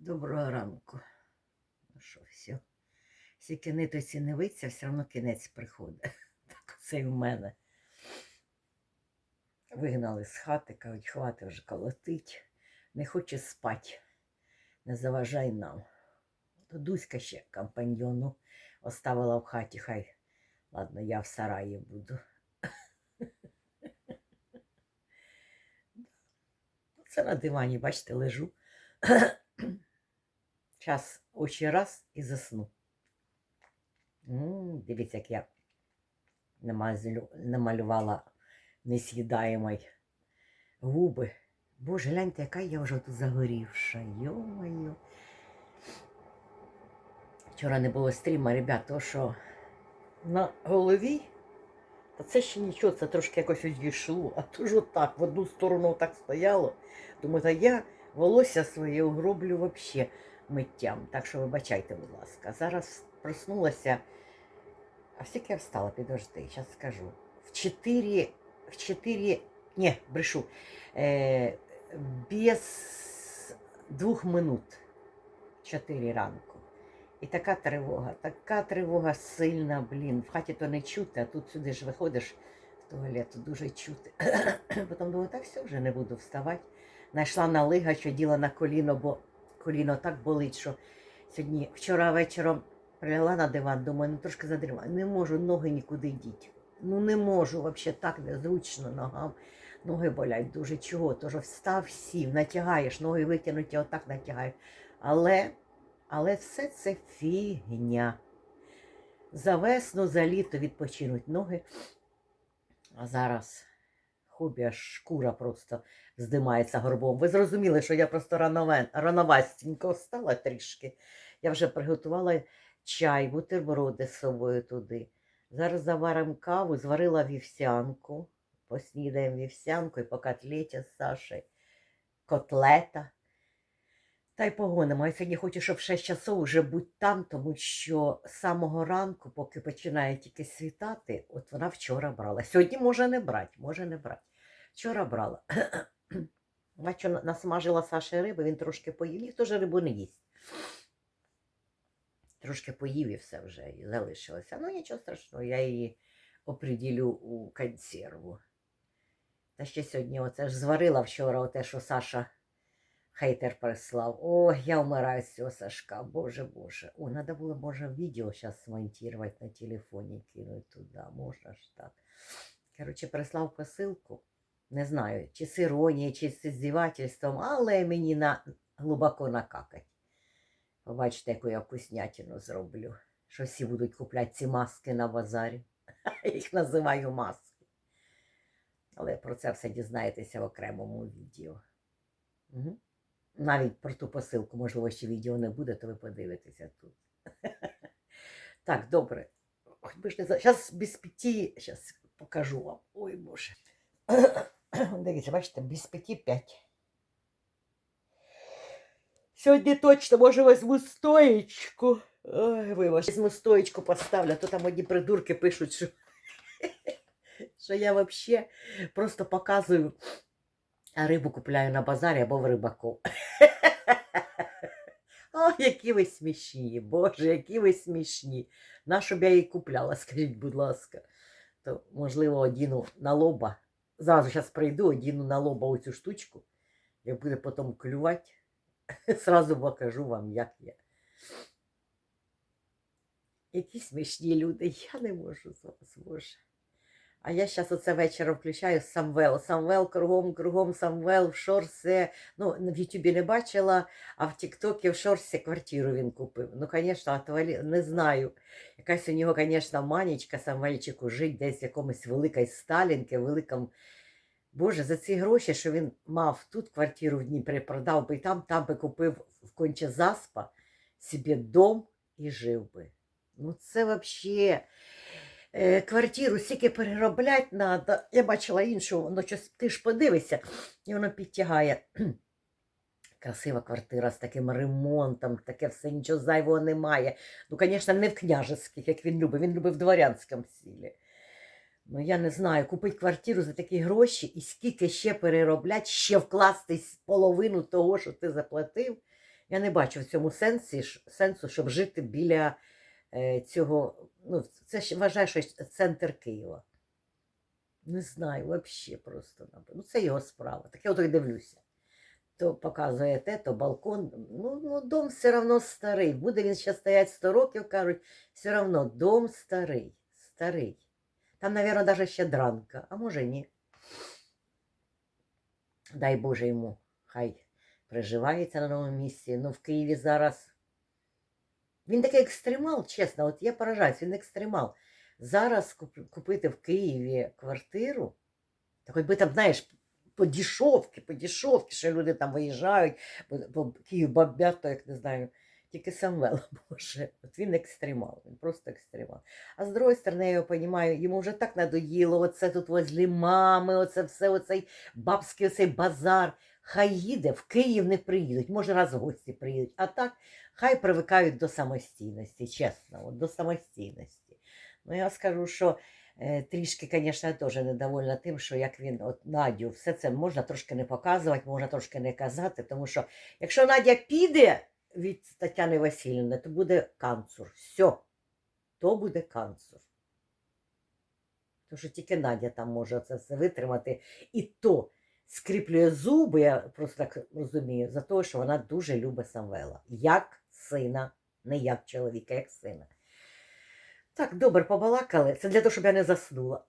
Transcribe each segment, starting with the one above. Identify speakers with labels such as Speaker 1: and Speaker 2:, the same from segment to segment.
Speaker 1: Доброго ранку. Ну що, все. Скільки нитоці не виться, все одно кінець приходить. Так оце й в мене. Вигнали з хати, кажуть, хвати вже колотить. Не хоче спати. Не заважай нам. То Дуська ще компаньйону оставила в хаті, хай. Ладно, я в сараї буду. Це на дивані, бачите, лежу. Час очі раз і засну. М, Дивіться, як я намалювала нес'їдаємой губи. Боже, гляньте, яка я вже тут загорівша. Йо-моє. Вчора не було стріма, ребят, то що на голові, та це ще нічого, це трошки якось відійшло, а то ж отак, в одну сторону так стояло. Думаю, та я волосся своє угроблю вообще миттям. Так що вибачайте, будь ласка. Зараз проснулася. А скільки я встала, підожди, зараз скажу. В 4, в 4, ні, брешу, е, без двох минут 4 ранку. І така тривога, така тривога сильна, блін. В хаті то не чути, а тут сюди ж виходиш в туалет, тут дуже чути. Потім думаю, так все, вже не буду вставати. Найшла на лига, що діла на коліно, бо коліно так болить, що сьогодні, вчора вечором прилягла на диван, думаю, ну трошки задрімаю. Не можу ноги нікуди діти. Ну не можу, взагалі так незручно ногам. Ноги болять дуже чого. Тож встав, сів, натягаєш, ноги витягнуті, отак натягаєш. Але, але все це фігня. За весну, за літо відпочинуть ноги. А зараз хобі шкура просто здимається горбом. Ви зрозуміли, що я просто рановастенько встала трішки. Я вже приготувала чай, бутерброди з собою туди. Зараз заваримо каву, зварила вівсянку, поснідаємо вівсянку і по котлеті з Сашею, котлета. Та й погонимо. Я сьогодні хочу, щоб в 6 часов вже бути там, тому що з самого ранку, поки починає тільки світати, от вона вчора брала. Сьогодні може не брати, може не брати. Вчора брала. Бачу, насмажила Саші риби, він трошки поїв, ніхто ж рибу не їсть. Трошки поїв і все вже і залишилося. Ну нічого страшного, я її оприділю у консерву. Та ще сьогодні оце ж зварила вчора оте, що Саша хейтер прислав. О, я вмираю з цього Сашка, боже боже. О, треба було, може, відео зараз смонтувати на телефоні, кинуть туди. Можна ж так. Коротше, прислав посилку. Не знаю, чи з іронією, чи з здівательством, але мені на глибоко накакать. Побачите, яку я вкуснятину зроблю. Що всі будуть купляти ці маски на базарі. Їх називаю маски. Але про це все дізнаєтеся в окремому відео. Угу. Навіть про ту посилку, можливо, ще відео не буде, то ви подивитеся тут. Так, добре. Ой, би ж не за... Зараз без п'яті, зараз покажу вам. Ой, Боже. Дивіться, бачите, без п'яті п'ять. Сьогодні точно, може, візьму стоєчку. Ой, вибач. Візьму стоєчку поставлю, а то там одні придурки пишуть, що, що я взагалі просто показую, а рибу купляю на базарі або в рибаку. О, які ви смішні, Боже, які ви смішні. На що б я її купляла, скажіть, будь ласка. То, можливо, одіну на лоба. Зразу зараз прийду, одіну на лоба оцю штучку. Як буде потім клювати, зразу покажу вам, як я. Які смішні люди, я не можу з вас, Боже. А я зараз оце вечором включаю Самвел. Самвел кругом, кругом Самвел в шорсе. Ну, в Ютубі не бачила, а в Тіктокі в шорсі квартиру він купив. Ну, звісно, туалі... не знаю. Якась у нього, звісно, манічка Самвельчику жить десь в якомусь великій Сталінки, великому. Боже, за ці гроші, що він мав тут квартиру в Дніпрі, продав би і там, там би купив в конче заспа собі дом і жив би. Ну, це взагалі квартиру стільки перероблять треба. Я бачила іншу, воно щось, ти ж подивишся, і воно підтягає. Красива квартира з таким ремонтом, таке все, нічого зайвого немає. Ну, звісно, не в княжеських, як він любить, він любить в дворянському стилі. Ну, я не знаю, купити квартиру за такі гроші і скільки ще перероблять, ще вкласти половину того, що ти заплатив. Я не бачу в цьому сенсі, сенсу, щоб жити біля е, цього. Ну, це ж вважаю, що центр Києва. Не знаю, взагалі просто. Ну, це його справа. Так я ото й дивлюся. То показує те, то балкон. Ну, ну дом все одно старий. Буде він ще стоять 100 років, кажуть, все одно дом старий. Старий. Там, мабуть, навіть ще дранка, а може ні. Дай Боже йому, хай приживається на новому місці. Ну, в Києві зараз. Він такий екстремал, чесно, от я поражаюсь, він екстремал. Зараз купити в Києві квартиру, так хоч би там, знаєш, по дешевки, що люди там виїжджають, по Київ бабят, як не знаю, тільки Самвел може. От він екстремал, він просто екстремал. А з другої сторони, я його розумію, йому вже так надоїло, оце тут возлі мами, оце все, оцей бабський оцей базар. Хай їде, в Київ не приїдуть, може раз гості приїдуть. А так хай привикають до самостійності, чесно, от, до самостійності. Ну, я скажу, що е, трішки, звісно, теж недовольна тим, що як він, от Надю, все це можна трошки не показувати, можна трошки не казати, тому що якщо Надя піде від Тетяни Васильівни, то буде канцур. Все, то буде канцур. Тому що тільки Надя там може це все витримати. І то скріплює зуби, я просто так розумію, за те, що вона дуже любить Самвела. Як сина, не як чоловіка, як сина. Так, добре, побалакали. Це для того, щоб я не заснула.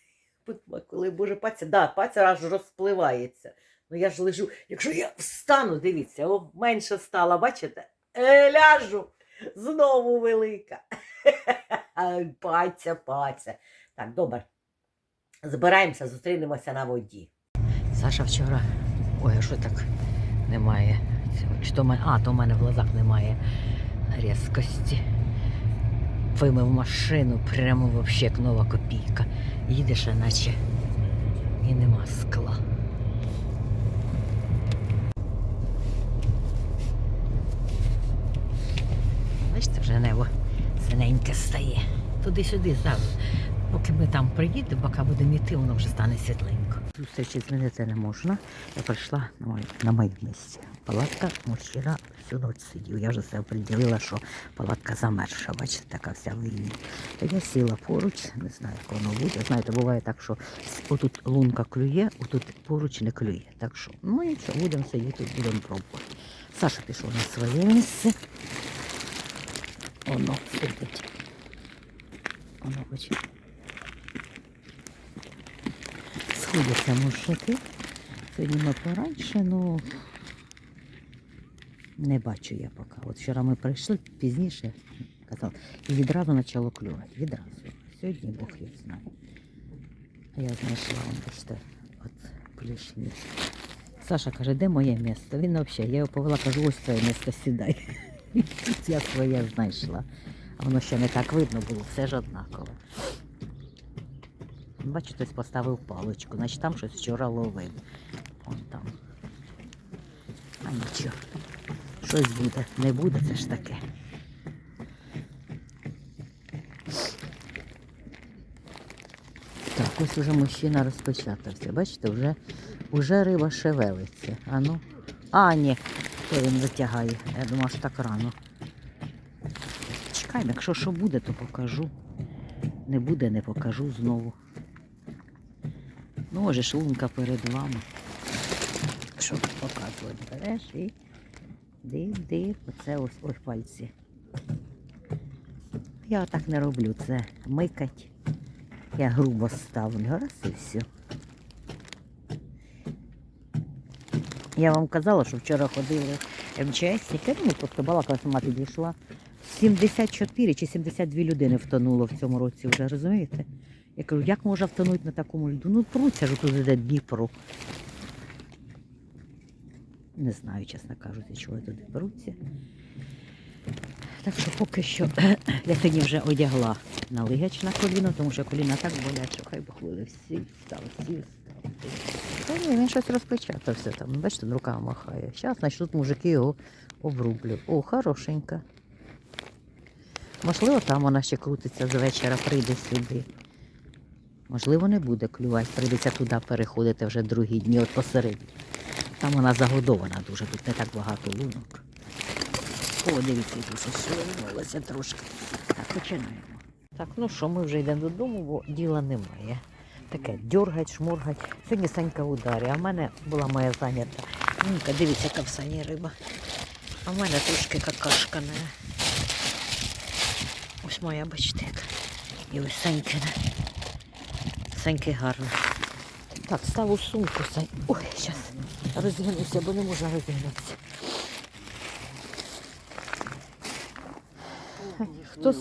Speaker 1: Коли Боже паця, да, паця аж розпливається. Ну я ж лежу. Якщо я встану, дивіться, о, менше стала, бачите? Е, ляжу. Знову велика. Паця, паця. Так, добре. Збираємося, зустрінемося на воді. Саша вчора. Ой, а що так немає? Чи то. А, то в мене в глазах немає різкості. Вимив машину, прямо вообще як нова копійка. Їдеш, а наче і нема скла. Бачите, вже небо синеньке стає. Туди-сюди завжди. Поки ми там приїдемо, поки будемо йти, воно вже стане світленько. Зустрічі змінити не можна. Я прийшла на моє, на моє місце. Палатка мужчина всю ніч сидів. Я вже себе приділила, що палатка замерша, бачите, така вся в. То я сіла поруч, не знаю, як воно буде. Знаєте, буває так, що отут лунка клює, отут поруч не клює. Так що, ну що, будемо сидіти, будемо пробувати. Саша пішов на своє місце. Воно сидить. Воно бачите. Сходяться мужики. Сьогодні ми пораньше, ну не бачу я поки. От вчора ми прийшли пізніше, казав, і відразу почало клювати. Відразу. Сьогодні Бог їх знає. А я знайшла он бачите, от плішні. Саша каже, де моє місце? Він взагалі, я його повела, кажу, ось твоє місце сідай. Тут я своє знайшла. А воно ще не так видно було, все ж однаково. Бачу, хтось поставив паличку, значить там щось вчора ловив. Вон там. А нічого. Щось буде. Не буде, це ж таке. Так, ось уже мужчина розпечатався. Бачите, вже, вже риба шевелиться. А ну. А, ні, то він витягає. Я думала, що так рано. Чекай, якщо що буде, то покажу. Не буде, не покажу знову. Ну, може, шлунка перед вами. Що показувати? Береш і див, див, оце ось ось пальці. Я так не роблю, це микать. Я грубо ставлю, раз і все. Я вам казала, що вчора ходили МЧСники, ну просто балакала сама підійшла. 74 чи 72 людини втонуло в цьому році вже, розумієте? Я кажу, як можна втонути на такому льду? Ну, пруться ж тут іде Дніпро. Не знаю, чесно кажучи, чого туди беруться. Так що поки що я сьогодні вже одягла налигач на коліно, тому що коліна так болять, що хай буде всі встав, всі встав. Та ні, він щось розпечатався там. Бачите, руками махає. Зараз, значить, мужики його обрублять. О, хорошенька. Можливо, там вона ще крутиться з вечора, прийде сюди. Можливо, не буде клювати, прийдеться туди переходити вже другі дні, от посередині. Там вона загодована дуже, тут не так багато лунок. О, дивіться, шевельнулося трошки. Так, починаємо. Так, ну що, ми вже йдемо додому, бо діла немає. Таке дьоргать, шморгать. Сьогодні Санька ударі, а в мене була моя зайнята. Ніка, дивіться, яка в сані риба. А в мене трошки какашкана. Ось моя, бачите. І ось Санькина. Саньки гарно. Так, став у сумку. Ой, зараз розгинуся, бо не можна розгинутися. Хто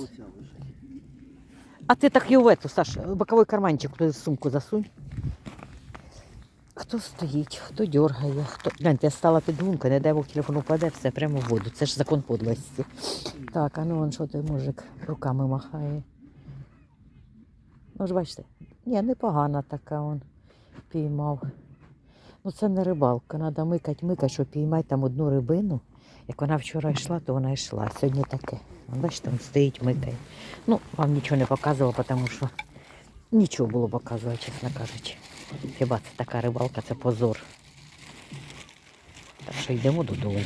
Speaker 1: А ти так і в эту, Саш, боковий карманчик туди сумку засунь. Хто стоїть, хто дергає, хто. Гляньте, я стала під лункою, не дай Бог телефон упаде, все прямо в воду. Це ж закон подлості. Так, а ну он що той мужик руками махає. Ну ж бачите, ні, непогана така он піймав. Ну це не рибалка, треба микать, микать, щоб піймати там одну рибину. Як вона вчора йшла, то вона йшла. Сьогодні таке. Бачите, він стоїть, микає. Ну, вам нічого не показувала, тому що нічого було показувати, чесно кажучи. Хіба це така рибалка, це позор. Так що йдемо додому.